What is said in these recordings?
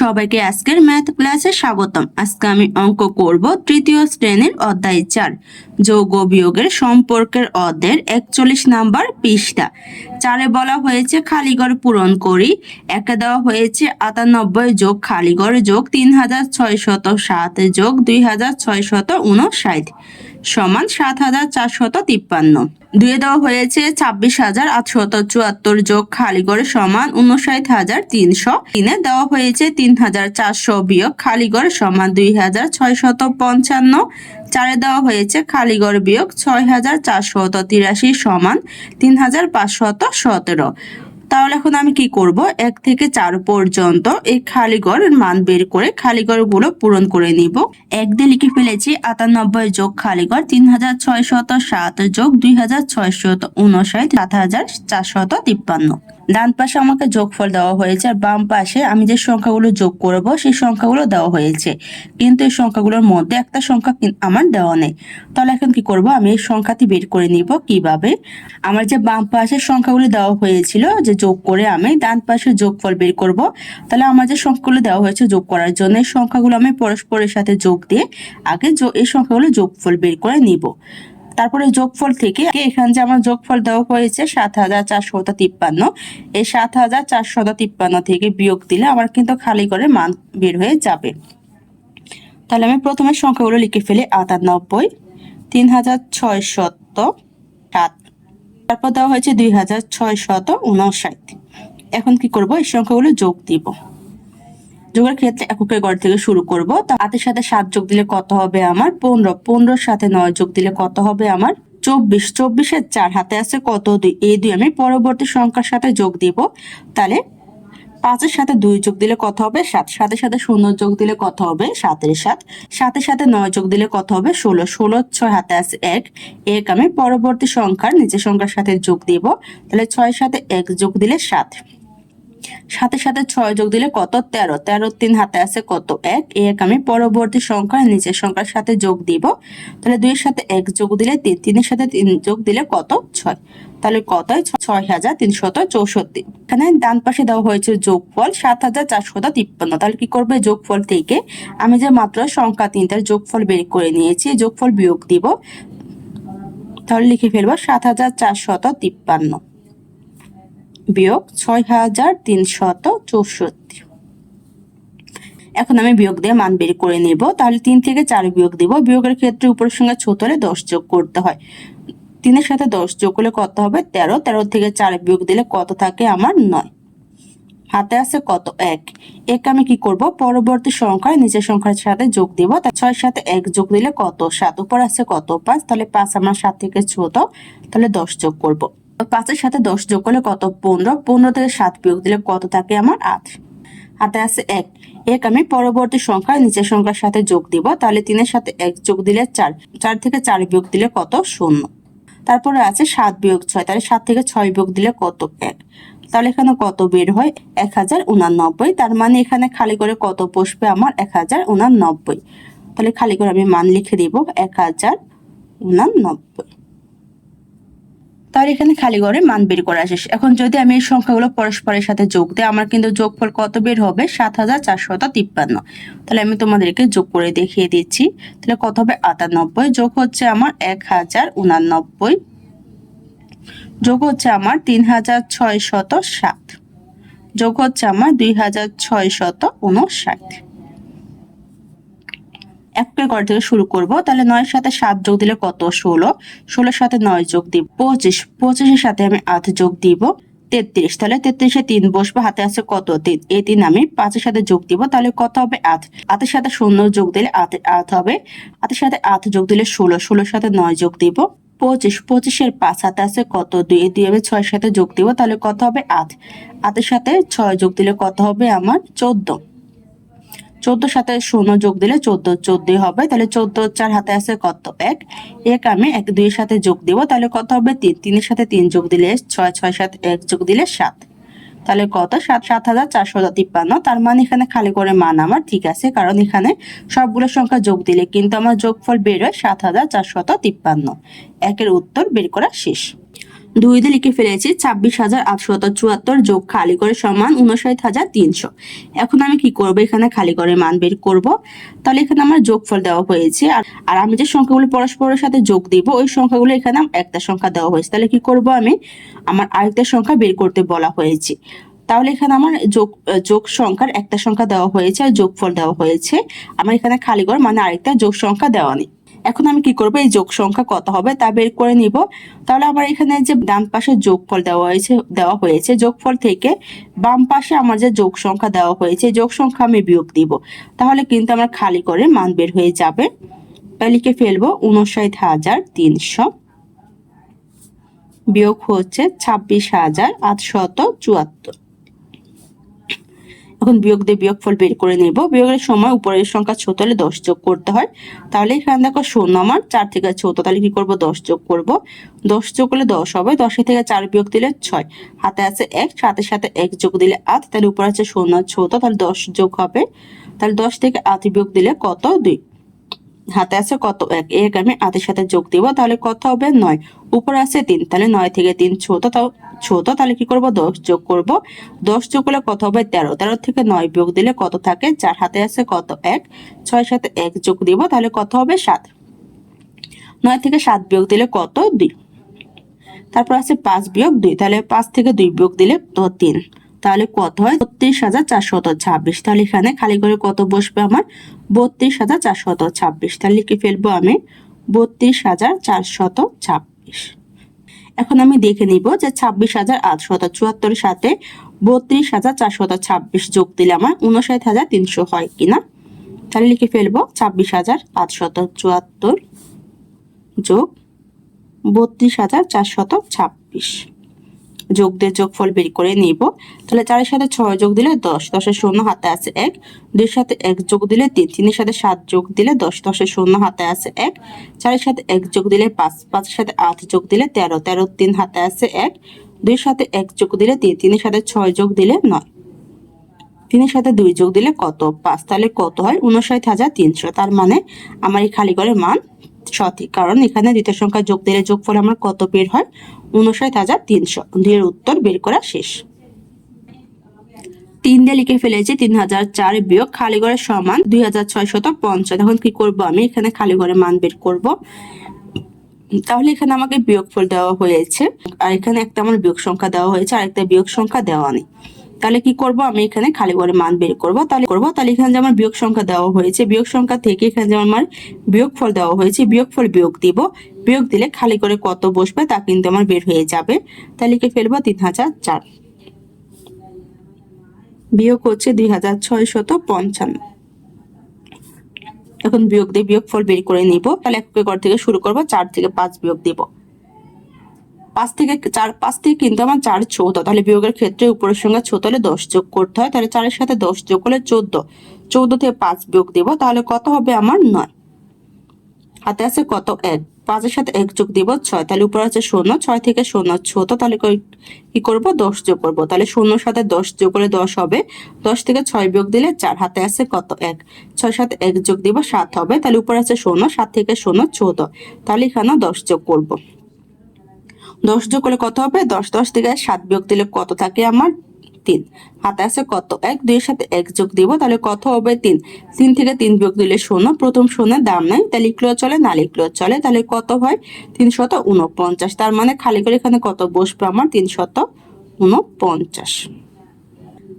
সবাইকে আজকের ম্যাথ ক্লাসে স্বাগতম। আজকে আমি অঙ্ক করব তৃতীয় শ্রেণির অধ্যায় চার, যোগ বিয়োগের সম্পর্কের অধ্যায়ের একচল্লিশ নাম্বার পৃষ্ঠা। চারে বলা হয়েছে খালিগড় পূরণ করি, একে দেওয়া হয়েছে আটানব্বই যোগ খালিগড় যোগ তিন হাজার ছয়শত সাত যোগ দুই হাজার ছয়শত উনষাট সমান সাত হাজার চারশত তিপ্পান্ন। দুয়ে দেওয়া হয়েছে ছাব্বিশ হাজার আটশত চুয়াত্তর যোগ খালিগড় সমান উনষাট হাজার তিনশো। তিনে দেওয়া হয়েছে তিন হাজার চারশো বিয়োগ খালিগড় সমান দুই হাজার ছয়শত পঞ্চান্ন। চারে দেওয়া হয়েছে খালিগড় বিয়োগ ছয় হাজার চারশত তিরাশি সমান তিন হাজার পাঁচশত সতেরো। তাহলে এখন আমি কি করব? এক থেকে চার পর্যন্ত এই খালি গড়ের মান বের করে খালিগড়গুলো পূরণ করে নিব। এক দিয়ে লিখে ফেলেছি আটানব্বই যোগ খালি গড় তিন হাজার ছয়শত সাত যোগ দুই হাজার ছয়শত উনষাট সাত হাজার চারশত তিপ্পান্ন। ডান পাশে আমাকে যোগফল দেওয়া হয়েছে আর বাম পাশে আমি যে সংখ্যাগুলো যোগ করব, সেই সংখ্যাগুলো দেওয়া হয়েছে। কিন্তু এই সংখ্যাগুলোর মধ্যে একটা সংখ্যা আমার দেওয়া নেই। তাহলে এখন কি করব? আমি এই সংখ্যাটি বের করে নিব কীভাবে? আমার যে বাম পাশের সংখ্যাগুলো দেওয়া হয়েছিল যে যোগ করে আমি ডান পাশের যোগফল বের করব, তাহলে আমার যে সংখ্যাগুলো দেওয়া হয়েছে যোগ করার জন্য এই সংখ্যাগুলো আমি পরস্পরের সাথে যোগ দিয়ে আগে এই সংখ্যাগুলো যোগফল বের করে নিব। তারপরে যোগফল থেকে এখানে যে আমার যোগফল দেওয়া হয়েছে সাত হাজার চারশত তিপ্পান্ন। এই সাত হাজার চারশত তিপ্পান্ন থেকে বিয়োগ দিলে আমার কিন্তু খালি করে মান বের হয়ে যাবে। তাহলে আমি প্রথমে সংখ্যাগুলো লিখে ফেলি, আটানব্বই তিন হাজার ছয়শত সাত। তারপর দেওয়া হয়েছে দুই হাজার ছয়শত উনষাট এখন কি করব? এই সংখ্যাগুলো যোগ দিব। যোগের ক্ষেত্রে এককের গড় থেকে শুরু করব। তা হাতের সাথে সাত যোগ দিলে কত হবে আমার পনেরো? পনেরোর সাথে নয় যোগ দিলে কত হবে আমার চব্বিশ? চব্বিশের চার হাতে আছে কত? দুই। এই দুই আমি পরবর্তী সংখ্যার সাথে যোগ দিব। তাহলে পাঁচের সাথে দুই যোগ দিলে কত হবে? সাত। সাতের সাথে শূন্য যোগ দিলে কত হবে? সাতের সাত। সাতের সাথে নয় যোগ দিলে কত হবে? ষোলো। ষোলো ছয় হাতে আছে এক। এক আমি পরবর্তী সংখ্যার নিচের সংখ্যার সাথে যোগ দিব। তাহলে ছয়ের সাথে এক যোগ দিলে সাত। সাথে সাথে ছয় যোগ দিলে কত? তেরো। তেরো তিন হাতে আছে কত? এক। এক আমি পরবর্তী সংখ্যার নিচের সংখ্যার সাথে যোগ দিব। তাহলে দুইয়ের সাথে এক যোগ দিলে তিন। তিনের সাথে তিন যোগ দিলে কত? ছয়। তাহলে কত ছয় হাজার তিনশত চৌষট্টি। এখানে ডান পাশে দেওয়া হয়েছে যোগফল সাত হাজার চারশত তিপ্পান্ন। তাহলে কি করবে? যোগফল থেকে আমি যে মাত্র সংখ্যা তিনটার যোগফল বের করে নিয়েছি, যোগফল বিয়োগ দিব। তাহলে লিখে ফেলব সাত হাজার চারশত তিপ্পান্ন। বিয়োগ ছয় হাজার তিনশত চৌষট্টি। এখন আমি বিয়োগ দিয়ে মান বের করে নেব। তাহলে তিন থেকে চার বিয়োগ দিব। বিয়োগের ক্ষেত্রে উপরের সঙ্গে ছোট হলে দশ যোগ করতে হয়। তিনের সাথে দশ যোগ করলে কত হবে? তেরো। তেরো থেকে চার বিয়োগ দিলে কত থাকে? আমার নয়। হাতে আছে কত? এক। এক আমি কি করব? পরবর্তী সংখ্যায় নিচের সংখ্যার সাথে যোগ দিব। তা ছয়ের সাথে এক যোগ দিলে কত? সাত। উপর আছে কত? পাঁচ। তাহলে পাঁচ আমার সাত থেকে ছোট তাহলে দশ যোগ করব। পাঁচের সাথে দশ যোগ করলে কত? পনেরো। পনেরো থেকে সাত বিয়োগ দিলে কত থাকে আমার? আট। হাতে আছে এক। এক আমি পরবর্তী সংখ্যা নিচের সংখ্যার সাথে যোগ দিব। তাহলে তিনের সাথে এক যোগ দিলে চার। চার থেকে চার বিয়োগ দিলে কত? শূন্য। তারপরে আছে সাত বিয়োগ ছয়। তাহলে সাত থেকে ছয় বিয়োগ দিলে কত? এক। তাহলে এখানে কত বের হয়? এক হাজার উনানব্বই। তার মানে এখানে খালি করে কত বসবে আমার? এক হাজার উনানব্বই। তাহলে খালি করে আমি মান লিখে দিব। এক হাজার উনানব্বই। তাহলে এখানে খালি ঘরে মান বের করা শেষ এখন যদি আমি এই সংখ্যাগুলো পরস্পরের সাথে যোগ দিই, আমার কিন্তু যোগফল কত বের হবে? সাত হাজার চারশত তিপ্পান্ন। তাহলে আমি তোমাদেরকে যোগ করে দেখিয়ে দিচ্ছি। তাহলে কত হবে? আটানব্বই। যোগ হচ্ছে আমার এক হাজার উনানব্বই। যোগ হচ্ছে আমার তিন হাজার ছয় শত সাত। যোগ হচ্ছে আমার দুই হাজার ছয় শত উনষাট। এককে ঘর থেকে শুরু করব। তাহলে নয়ের সাথে সাত যোগ দিলে কত? ষোলো। ষোলোর সাথে নয় যোগ দিব পঁচিশ। পঁচিশের সাথে আমি আট যোগ দিব তেত্রিশ। তাহলে তেত্রিশে তিন বসবো, হাতে আছে কত? তিন। এই তিন আমি পাঁচের সাথে যোগ দিব, তাহলে কত হবে? আট। আটের সাথে শূন্য যোগ দিলে আট আট হবে। আটের সাথে আট যোগ দিলে ষোলো। ষোলোর সাথে নয় যোগ দিব পঁচিশ। পঁচিশের পাঁচ, হাতে আছে কত? দুই। দুই আমি ছয়ের সাথে যোগ দিব, তাহলে কত হবে? আট। আটের সাথে ছয় যোগ দিলে কত হবে? আমার চোদ্দ। চোদ্দ সাথে শূন্য যোগ দিলে চোদ্দ চোদ্দই হবে। তাহলে চোদ্দ, চার হাতে আছে কত? এক। এক আমি এক দুইয়ের সাথে যোগ দিব, তাহলে কত হবে? তিন। তিনের সাথে তিন যোগ দিলে ছয় ছয় সাত এক যোগ দিলে সাত। তাহলে কত? সাত সাত হাজার চারশো তিপ্পান্ন। তার মানে এখানে খালি করে মান আমার ঠিক আছে, কারণ এখানে সবগুলো সংখ্যা যোগ দিলে কিন্তু আমার যোগফল বের হয় সাত হাজার চারশত তিপ্পান্ন। একের উত্তর বের করা শেষ। দুই দিয়ে লিখে ফেলেছি ছাব্বিশ হাজার আটশত চুয়াত্তর যোগ খালি করে সমান উনষাট হাজার তিনশো। এখন আমি কি করব? এখানে খালি করে মান বের করব। তাহলে এখানে আমার যোগফল দেওয়া হয়েছে। আর আমি যে সংখ্যাগুলো পরস্পরের সাথে যোগ দিব, ওই সংখ্যাগুলো এখানে একটা সংখ্যা দেওয়া হয়েছে। তাহলে কি করব আমি? আমার আরেকটা সংখ্যা বের করতে বলা হয়েছে। তাহলে এখানে আমার যোগ যোগ সংখ্যার একটা সংখ্যা দেওয়া হয়েছে আর যোগফল দেওয়া হয়েছে। আমার এখানে খালি ঘর মানে আরেকটা যোগ সংখ্যা দেওয়া নেই। এখন আমি কি করব? এই যোগ সংখ্যা কত হবে তা বের করে নিব। তাহলে আমার এখানে যে ডান পাশে যোগফল দেওয়া হয়েছে দেওয়া হয়েছে, যোগফল থেকে বাম পাশে আমার যে যোগ সংখ্যা দেওয়া হয়েছে যোগ সংখ্যা আমি বিয়োগ দিব। তাহলে কিন্তু আমার খালি করে মান বের হয়ে যাবে। তাই লিখে ফেলব, উনষাট হাজার তিনশো। বিয়োগ হচ্ছে ছাব্বিশ হাজার আটশত চুয়াত্তর। এখন বিয়োগ দিয়ে বিয়োগফল বের করে নেব। বিয়োগের সময় উপরের সংখ্যা ছোট হলে দশ যোগ করতে হয়। তাহলে এখানে দেখো শূন্য আমার, চার থেকে ছোট তাহলে কি করব? দশ যোগ করব। দশ যোগ করলে দশ হবে, দশের থেকে চার বিয়োগ দিলে ছয়। হাতে আছে এক সাথে সাথে এক যোগ দিলে আট, তাহলে উপরে আছে শূন্য ছোট তাহলে দশ যোগ হবে। তাহলে দশ থেকে আট বিয়োগ দিলে কত? দুই। হাতে আছে কত এক এক আমি আটের সাথে যোগ দিব, তাহলে কত হবে নয়। উপরে আছে তিন, তাহলে নয় থেকে তিন ছোট, তাও ছোট, তাহলে কি করব? দশ যোগ করব। দশ যোগ করলে কত হবে? তেরো। তেরো থেকে নয় বিয়োগ দিলে কত থাকে? চার। হাতে আছে কত? এক। ছয় সাথে এক যোগ দিব, তাহলে কত হবে? সাত। নয় থেকে সাত বিয়োগ দিলে কত? দুই। তারপর আছে পাঁচ বিয়োগ দুই, তাহলে পাঁচ থেকে দুই বিয়োগ দিলে তো তিন। তাহলে কত হয়? বত্রিশ হাজার চারশত ছাব্বিশ। তাহলে এখানে খালি করে কত বসবে আমার? বত্রিশ হাজার চারশত ছাব্বিশ। তাহলে লিখে ফেলব আমি বত্রিশ হাজার চারশত ছাব্বিশ। এখন আমি দেখে নিব যে ছাব্বিশ হাজার আটশত চুয়াত্তরের সাথে বত্রিশ হাজার চারশত ছাব্বিশ যোগ দিলে আমার উনষাট হাজার তিনশো হয় কিনা? তাহলে লিখে ফেলব ছাব্বিশ হাজার আটশত চুয়াত্তর যোগ বত্রিশ হাজার চারশত ছাব্বিশ। যোগ দিয়ে যোগফল বের করে নিব। তাহলে চারের সাথে ছয় যোগ দিলে দশ, দশের শূন্য হাতে আছে এক। দুইয়ের সাথে এক যোগ দিলে তিন, তিনের সাথে সাত যোগ দিলে দশ, দশের শূন্য হাতে আছে এক। চারের সাথে এক যোগ দিলে পাঁচ, পাঁচের সাথে আট যোগ দিলে তেরো তেরো তিন হাতে আছে এক। দুইয়ের সাথে এক যোগ দিলে তিন, তিনের সাথে ছয় যোগ দিলে নয়। তিনের সাথে দুই যোগ দিলে কত? পাঁচ, তাহলে কত হয়? উনষাট হাজার তিনশো। তার মানে আমার এই খালি ঘরের মান সঠিক। কারণ এখানে দ্বিতীয় সংখ্যা যোগ দিলে যোগফল আমার কত বের হয়? উনষাট হাজার তিনশো। দুইয়ের উত্তর বের করা শেষ। তিন দিয়ে লিখে ফেলেছি, তিন হাজার চার বিয়োগ খালি ঘরের সমান দুই হাজার ছয়শত পঞ্চাশ। এখন কি করব আমি? এখানে খালি ঘরে মান বের করব। তাহলে এখানে আমাকে বিয়োগফল দেওয়া হয়েছে। আর এখানে একটা আমার বিয়োগ সংখ্যা দেওয়া হয়েছে আর একটা বিয়োগ সংখ্যা দেওয়া নেই। তাহলে কি করব? আমি এখানে খালি ঘরে মান বের করব। তাহলে করব, তাহলে এখানে যে আমার বিয়োগ সংখ্যা দেওয়া হয়েছে, বিয়োগ সংখ্যা থেকে এখানে যে আমার বিয়োগফল দেওয়া হয়েছে, বিয়োগফল বিয়োগ দিব। বিয়োগ দিলে খালি করে কত বসবে তা কিন্তু আমার বের হয়ে যাবে। তাহলে লিখে ফেলব তিন হাজার চার। বিয়োগ হচ্ছে দুই হাজার ছয়শত পঞ্চান্ন। এখন বিয়োগ দিয়ে বিয়োগফল বের করে নিব। তাহলে এক ঘর থেকে শুরু করব, চার থেকে পাঁচ বিয়োগ দিব। পাঁচ থেকে চার, পাঁচ থেকে কিন্তু আমার চার চৌদ্দ। তাহলে বিয়োগের ক্ষেত্রে উপরের সঙ্গে ছোট হলে দশ যোগ করতে হয়, তাহলে চারের সাথে দশ যোগ হলে চোদ্দ। চৌদ্দ থেকে পাঁচ বিয়োগ দিব, তাহলে কত হবে আমার নয়। হাতে আছে কত? এক। পাঁচের সাথে এক যোগ দিব ছয়, তাহলে উপরে আছে শূন্য, ছয় থেকে শূন্য ছোট, তাহলে কি করব? দশ যোগ করব। তাহলে শূন্যর সাথে দশ যোগ করলে দশ হবে, দশ থেকে ছয় বিয়োগ দিলে চার। হাতে আছে কত? এক। ছয় সাথে এক যোগ দিব সাত হবে, তাহলে উপরে আছে শূন্য, সাত থেকে শূন্য চৌদ্দ তাহলে এখানেও দশ যোগ করব। দশ যোগ করলে কত হবে? দশ দশ থেকে সাত বিয়োগ দিলে কত থাকে আমার? তিন। হাতে আছে কত? এক, দুইয়ের সাথে এক যোগ দিব, তাহলে কত হবে? তিন। তিন থেকে তিন বিয়োগ দিলে শূন্য, প্রথম শূন্যের দাম নাই তাহলে লিখলেও চলে, না লিখলেও চলে, তাহলে কত হয়? তিনশত উনপঞ্চাশ তার মানে খালি করে এখানে কত বসবে আমার? তিনশত উনপঞ্চাশ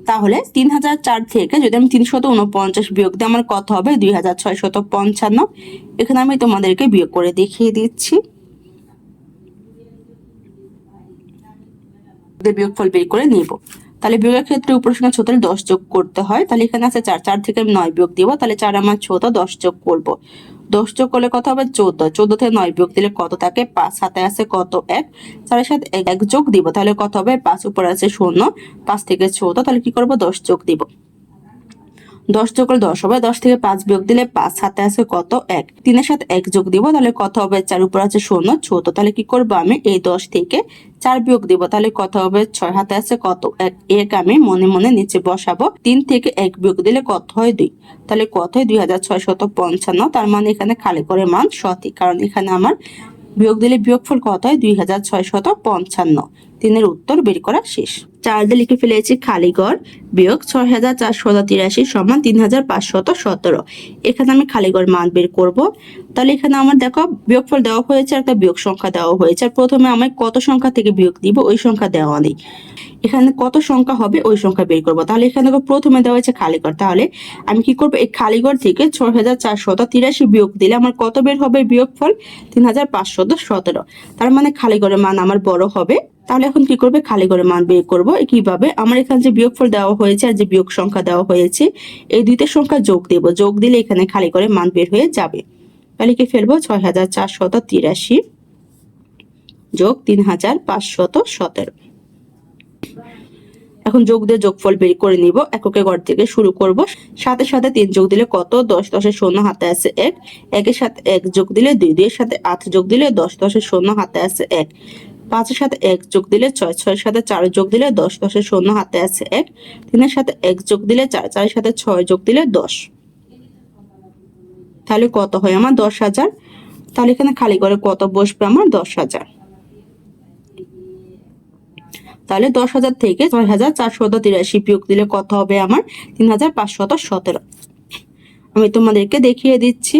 তাহলে তিন হাজার চার থেকে যদি আমি তিনশত উনপঞ্চাশ বিয়োগ দিই, আমার কত হবে? দুই হাজার ছয়শত পঞ্চান্ন। এখানে আমি তোমাদেরকে বিয়োগ করে দেখিয়ে দিচ্ছি। বিয়োগফল বের করে নিব। তাহলে বিয়োগের ক্ষেত্রে উপর সঙ্গে ছোট দশ যোগ করতে হয়। তাহলে এখানে আছে চার চার থেকে আমি নয় বিয়োগ দিব। তাহলে চার আমার ছোট, দশ যোগ করব। দশ যোগ করলে কত হবে? চোদ্দ। চোদ্দ থেকে নয় বিয়োগ দিলে কত থাকে? পাঁচ। সাথে আছে কত? এক। চারের সাথে এক যোগ দিব। তাহলে কত হবে? পাঁচ। উপরে আছে শূন্য। পাঁচ থেকে ছোট তাহলে কি করব? দশ যোগ দিব। দশ যোগ করলে দশ হবে, দশ থেকে পাঁচ বিয়োগ দিলে পাঁচ হাতে আছে কত? এক। তিনের সাথে এক যোগ দিব, তাহলে কত হবে? চার, উপর আছে শূন্য ছোট তাহলে কি করব আমি? এই দশ থেকে চার বিয়োগ দিব, তাহলে কত হবে? ছয় হাতে আছে কত? এক। এক আমি মনে মনে নিচে বসাবো, তিন থেকে এক বিয়োগ দিলে কত হয়? দুই। তাহলে কত হয়? দুই হাজার ছয় শত পঞ্চান্ন। তার মানে এখানে খালি করে মান সঠিক, কারণ এখানে আমার বিয়োগ দিলে বিয়োগফল কত হয়? দুই হাজার ছয়শত পঞ্চান্ন। তিনের উত্তর বের করা শেষ। চার দিয়ে লিখে ফেলেছি খালিগড়, বিয়োগ ছয় হাজার চারশত তিরাশি সমান তিন হাজার পাঁচশত সতেরো। এখানে আমি খালিগড় মান বের করব। তাহলে এখানে আমার দেখো, বিয়োগফল দেওয়া হয়েছে একটা বিয়োগ সংখ্যা দেওয়া হয়েছে। আর প্রথমে আমায় কত সংখ্যা থেকে বিয়োগ দিব, ওই সংখ্যা দেওয়া নেই। এখানে কত সংখ্যা হবে, ওই সংখ্যা বের করব। তাহলে এখানে দেখো, প্রথমে দেওয়া হয়েছে খালিগড়। তাহলে আমি কি করব, এই খালিগড় থেকে ছয় হাজার চারশত তিরাশি বিয়োগ দিলে আমার কত বের হবে, বিয়োগফল তিন হাজার পাঁচশত সতেরো। তার মানে খালিগড়ের মান আমার বড় হবে তাহলে এখন কি করবে? খালি করে মান বের করব। কীভাবে? আমার এখানে যে বিয়োগফল দেওয়া হয়েছে আর যে বিয়োগ সংখ্যা দেওয়া হয়েছে, এই দুইটা সংখ্যা যোগ দেব। যোগ দিলে এখানে খালি করে মান বের হয়ে যাবে। তাহলে কি ফেলব? ছয় হাজার চারশত তিরাশি যোগ তিন হাজার পাঁচশত সতেরো। এখন যোগ দিয়ে যোগফল বের করে নিব। এককে ঘর থেকে শুরু করব। সাথে সাথে তিন যোগ দিলে কত? দশ, দশের শূন্য হাতে আছে এক। একের সাথে এক যোগ দিলে দুই। দুইয়ের সাথে আট যোগ দিলে দশ, দশের শূন্য হাতে আছে এক। পাঁচের সাথে এক যোগ দিলে ছয়, ছয়ের সাথে চার যোগ দিলে দশ, দশের শূন্য হাতে আছে এক, তিনের সাথে এক যোগ দিলে চার, চারের সাথে ছয় যোগ দিলে দশ। তাহলে কত হয় আমার দশ হাজার? তাহলে এখানে খালি করে কত বসবে আমার দশ হাজার? তাহলে দশ হাজার থেকে ছয় হাজার চারশত তিরাশি বিয়োগ দিলে কত হবে আমার তিন হাজার পাঁচশত সতেরো। আমি তোমাদেরকে দেখিয়ে দিচ্ছি।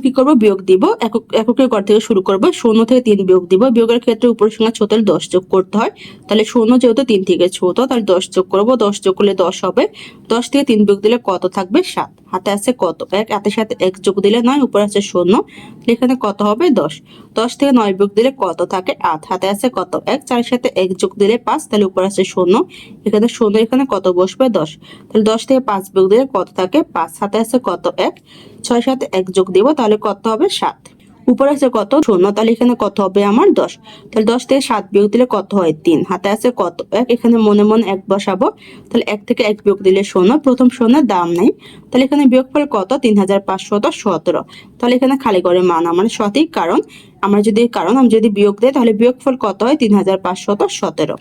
কি করব? বিয়োগ দিব। একক, এককের ঘর থেকে শুরু করব। শূন্য থেকে তিন বিয়োগ দিব। বিয়োগের ক্ষেত্রে উপরের সঙ্গে ছোট দশ যোগ করতে হয়। তাহলে শূন্য যেহেতু তিন থেকে ছোট, তাহলে দশ যোগ করব। দশ যোগ করলে দশ হবে। দশ থেকে তিন বিয়োগ দিলে কত থাকবে? সাত। হাতে আছে কত? এক হাতের সাথে এক যোগ দিলে নয়, উপরে আছে শূন্য। এখানে কত হবে? দশ। দশ থেকে নয় বিয়োগ দিলে কত থাকে? আট। হাতে আছে কত? এক। চারের সাথে এক যোগ দিলে পাঁচ, তাহলে উপরে আছে শূন্য। এখানে শূন্য, এখানে কত বসবে? দশ। তাহলে দশ থেকে পাঁচ বিয়োগ দিলে কত থাকে? পাঁচ। হাতে আছে কত? এক। ছয় সাথে এক যোগ দিব তাহলে কত হবে সাত? উপরে আছে কত? শূন্য, তাহলে এখানে কত হবে আমার দশ? তাহলে দশ থেকে সাত বিয়োগ দিলে কত হয়? তিন। হাতে আছে কত? এক, এখানে মনে মনে এক বসাবো। তাহলে এক থেকে এক বিয়োগ দিলে শূন্য, প্রথম শূন্যের দাম নেই। তাহলে এখানে বিয়োগফল কত? তিন হাজার পাঁচশত সতেরো। তাহলে এখানে খালি করে মান, আমার সঠিক কারণ। আমরা যদি কারণ, আমি যদি বিয়োগ দেয় তাহলে বিয়োগ ফল কত হয়? তিন হাজার পাঁচশত সতেরো।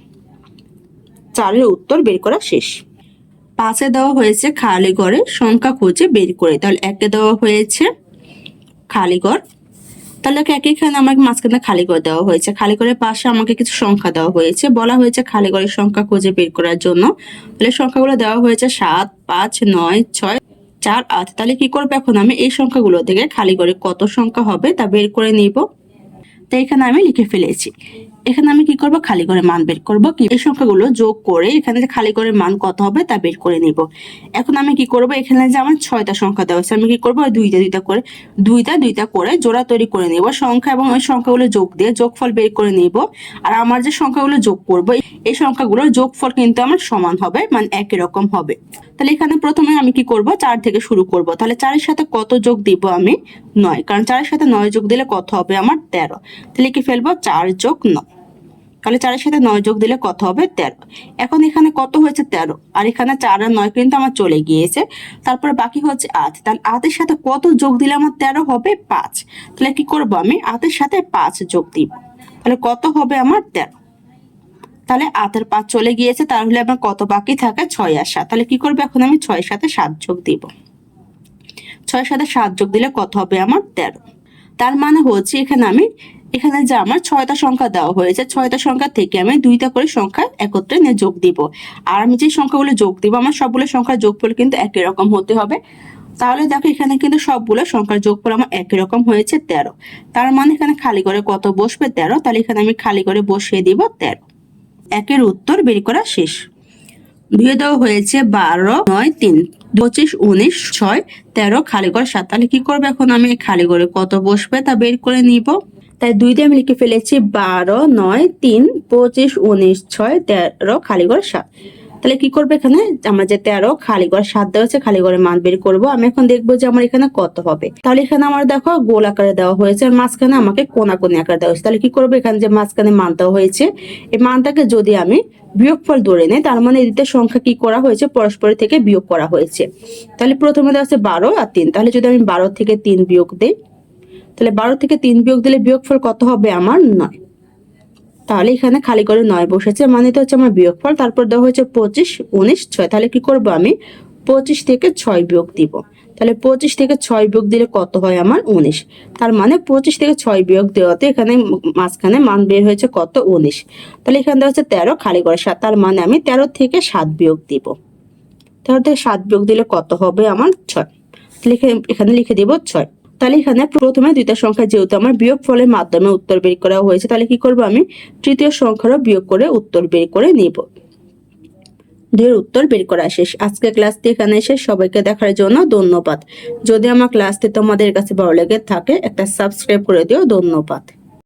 চারের উত্তর বের করা শেষ। পাঁচে দেওয়া হয়েছে খালি ঘরে সংখ্যা খুঁজে বের করে। তাহলে একে দেওয়া হয়েছে খালি ঘর তাহলে এখানে আমাকে মাঝখানে খালি করে দেওয়া হয়েছে। খালি পাশে আমাকে কিছু সংখ্যা দেওয়া হয়েছে। বলা হয়েছে খালি সংখ্যা খুঁজে বের করার জন্য। তাহলে সংখ্যাগুলো দেওয়া হয়েছে সাত, পাঁচ, নয়, ছয়, চার, আট। তাহলে কি করব এখন? আমি এই সংখ্যাগুলো থেকে খালি কত সংখ্যা হবে তা বের করে নিব। তো এখানে আমি লিখে ফেলেছি। এখানে আমি কি করব? খালি করে মান বের করব কি? এই সংখ্যাগুলো যোগ করে এখানে যে খালি করে মান কত হবে তা বের করে নিব। এখন আমি কি করব? এখানে যে আমার ছয়টা সংখ্যা দেওয়া আছে আমি কি করব? দুইটা দুইটা করে, দুইটা দুইটা করে জোড়া তৈরি করে নিব। সংখ্যা এবং ওই সংখ্যাগুলো যোগ দিয়ে যোগফল বের করে নিব। আর আমার যে সংখ্যাগুলো যোগ করব, এই সংখ্যাগুলোর যোগফল কিন্তু আমার সমান হবে মানে একই রকম হবে। তাহলে এখানে প্রথমে আমি কি করব? চার থেকে শুরু করব। তাহলে চারের সাথে কত যোগ দিব আমি? নয়। কারণ চারের সাথে নয় যোগ দিলে কত হবে? আমার তেরো। তাহলে কি ফেলব চার যোগ নয় তাহলে চারের সাথে নয় যোগ দিলে কত হবে? তেরো। এখন এখানে কত হয়েছে তেরো? আর এখানে চার আর নয় কিন্তু আমার চলে গিয়েছে। তারপরে বাকি হচ্ছে আট। তাহলে আটের সাথে কত যোগ দিলে আমার তেরো হবে? পাঁচ। তাহলে কি করব আমি? আটের সাথে পাঁচ যোগ দিব। তাহলে কত হবে আমার তেরো? তাহলে আটের পাঁচ চলে গিয়েছে, তাহলে আমার কত বাকি থাকে? ছয় আর সাত। তাহলে কি করব এখন আমি? ছয়ের সাথে সাত যোগ দিব। ছয়ের সাথে সাত যোগ দিলে কত হবে আমার তেরো? তার মানে হচ্ছে এখানে আমি এখানে যে আমার ছয়টা সংখ্যা দেওয়া হয়েছে, ছয়টা সংখ্যা থেকে আমি দুইটা করে সংখ্যা একত্রে নিয়ে যোগ দিব। আর আমি যে সংখ্যাগুলো যোগ দিব, আমার সবগুলো সংখ্যার যোগফল কিন্তু একই রকম হতে হবে। তাহলে দেখো, এখানে কিন্তু সবগুলো সংখ্যার যোগফল আমার একই রকম হয়েছে, তেরো। তার মানে এখানে খালি করে কত বসবে? তেরো। তাহলে এখানে আমি খালি করে বসিয়ে দিব তেরো। একের উত্তর বের করা শেষ। দুয়ে দেওয়া হয়েছে বারো, নয়, তিন, পঁচিশ, উনিশ, ছয়, তেরো, খালি করে সাত। তাহলে কি করব এখন আমি? খালি করে কত বসবে তা বের করে নিব। তাই দুই দিয়ে আমি লিখে ফেলেছি, বারো, নয়, তিন, পঁচিশ, উনিশ, ছয়, তেরো, খালি করে সাত। তাহলে কি করব এখানে? আমার যে তেরো, খালি সাত দেওয়া আছে খালি করে মান বের করব। আমি এখন দেখব যে আমার এখানে কত হবে। তাহলে এখানে আমার দেখো গোল আকারে দেওয়া হয়েছে, আর মাঝখানে আমাকে কোনা কোনি আকারে দেওয়া হয়েছে। তাহলে কি করব এখানে যে মাঝখানে মান দেওয়া হয়েছে, এই মানটাকে যদি আমি বিয়োগফল ধরে নেই, তার মানে এদিকে সংখ্যা কি করা হয়েছে? পরস্পরের থেকে বিয়োগ করা হয়েছে। তাহলে প্রথমে দেওয়া আছে বারো আর তিন। তাহলে যদি আমি বারো থেকে তিন বিয়োগ দিই তাহলে বারো থেকে তিন বিয়োগ দিলে বিয়োগফল কত হবে আমার নয়। তাহলে এখানে খালি করে নয় বসেছে মানে তো হচ্ছে আমার বিয়োগফল, তারপর দেওয়া হয়েছে পঁচিশ, উনিশ, ছয়। তাহলে কি করব আমি? পঁচিশ থেকে ছয় বিয়োগ দিব। তাহলে পঁচিশ থেকে ছয় বিয়োগ দিলে কত হয় আমার? উনিশ। তার মানে পঁচিশ থেকে ছয় বিয়োগ দেওয়াতে এখানে মাঝখানে মান বের হয়েছে কত? উনিশ। তাহলে এখানে দেওয়া হচ্ছে তেরো, খালি করে সাত। তার মানে আমি তেরো থেকে সাত বিয়োগ দিব। তেরো থেকে সাত বিয়োগ দিলে কত হবে আমার? ছয়। লিখে এখানে লিখে দিব ছয়। তাহলে এখানে প্রথমে দুইটা সংখ্যা যেহেতু আমার বিয়োগ ফলের মাধ্যমে উত্তর বের করা হয়েছে, তাহলে কি করব আমি? তৃতীয় সংখ্যারও বিয়োগ করে উত্তর বের করে নিব। দুয়ের উত্তর বের করা শেষ। আজকে ক্লাসটি এখানে এসে সবাইকে দেখার জন্য ধন্যবাদ। যদি আমার ক্লাসটি তোমাদের কাছে ভালো লেগে থাকে, একটা সাবস্ক্রাইব করে দিও। ধন্যবাদ।